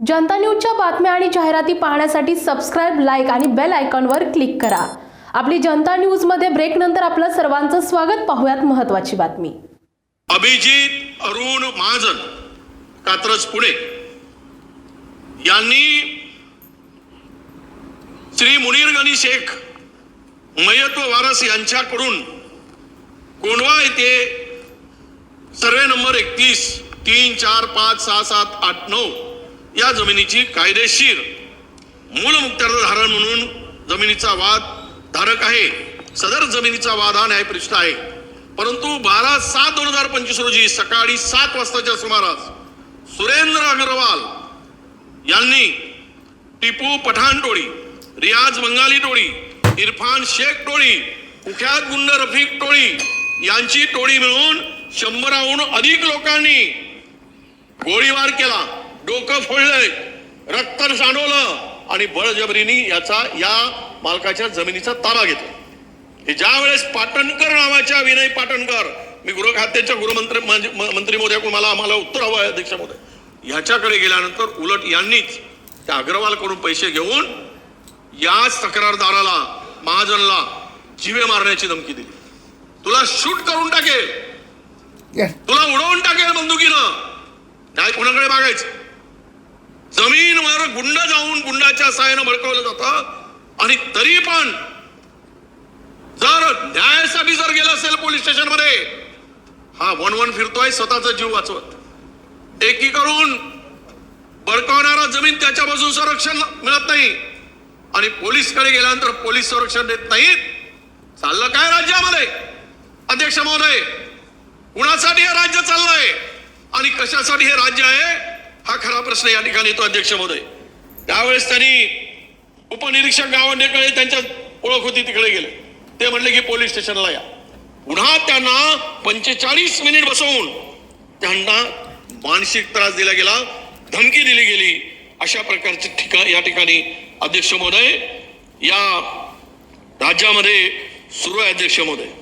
जनता न्यूजच्या बातम्या आणि जाहिराती पाहण्यासाठी सबस्क्राईब लाईक आणि बेल आयकॉनवर क्लिक करा. आपली जनता न्यूजमध्ये ब्रेक नंतर आपलं सर्वांचं स्वागत. पाहूयात महत्वाची बातमी. अभिजित अरुण महाजन कात्रज पुणे. यांनी श्री मुनीर गणी शेख मयत वारस यांच्याकडून कोंडवा येथे सर्वे नंबर एकतीस तीन चार पाच सहा सात आठ नऊ या जमिनीची कायदेशीर मूल मुक्त्यार्थ धारण म्हणून जमिनीचा वाद धारक आहे. सदर जमिनीचा वाद हा न्यायपरिष्ठ आहे. परंतु बारा सात दोन हजार पंचवीस रोजी सकाळी सात वाजताच्या सुमारास सुरेंद्र अग्रवाल यांनी टिपू पठाण टोळी रियाज बंगाली टोळी इरफान शेख टोळी कुख्यात गुंड रफीक टोळी यांची टोळी मिळून शंभराहून अधिक लोकांनी गोळीबार केला. डोकं फोडलंय. रक्त सांडवलं आणि बळजबरीने याचा या मालकाच्या जमिनीचा ताबा घेतला. हे ज्या वेळेस पाटणकर नावाच्या विनय पाटणकर मी गृह खात्याच्या गृहमंत्री मंत्री महोदयाकडून मला आम्हाला उत्तर हवं आहे अध्यक्ष महोदय. ह्याच्याकडे गेल्यानंतर उलट यांनीच त्या अग्रवालकडून पैसे घेऊन याच तक्रारदाराला महाजनला जिवे मारण्याची धमकी दिली. तुला शूट करून टाकेल. तुला उडवून टाकेल बंदुकीनं. काय कोणाकडे मागायचं? जमीनवर गुंड जाऊन गुंडाच्या साहाय्यानं भडकवलं जातं. आणि तरी पण जर न्यायासाठी जर गेला असेल पोलीस स्टेशनमध्ये हा वन वन फिरतोय स्वतःचा जीव वाचवत. एकी करून बळकावणारा जमीन त्याच्या बाजून संरक्षण मिळत नाही. आणि पोलीसकडे गेल्यानंतर पोलीस संरक्षण देत नाहीत. चाललं काय राज्यामध्ये? अध्यक्ष महोदय कुणासाठी हे राज्य चाललंय? आणि कशासाठी हे राज्य आहे? हा खरा प्रश्न या ठिकाणी येतो अध्यक्ष महोदय त्यावेळेस त्यांनी उपनिरीक्षक गावंडेकडे त्यांच्या ओळख होती तिकडे गेले. ते म्हणले की पोलीस स्टेशनला या. पुन्हा त्यांना पंचेचाळीस मिनिट बसवून त्यांना मानसिक त्रास दिला गेला धमकी दिली गेली अशा प्रकारचे ठिकाण या ठिकाणी अध्यक्ष महोदय या राज्यामध्ये सुरू आहे अध्यक्ष महोदय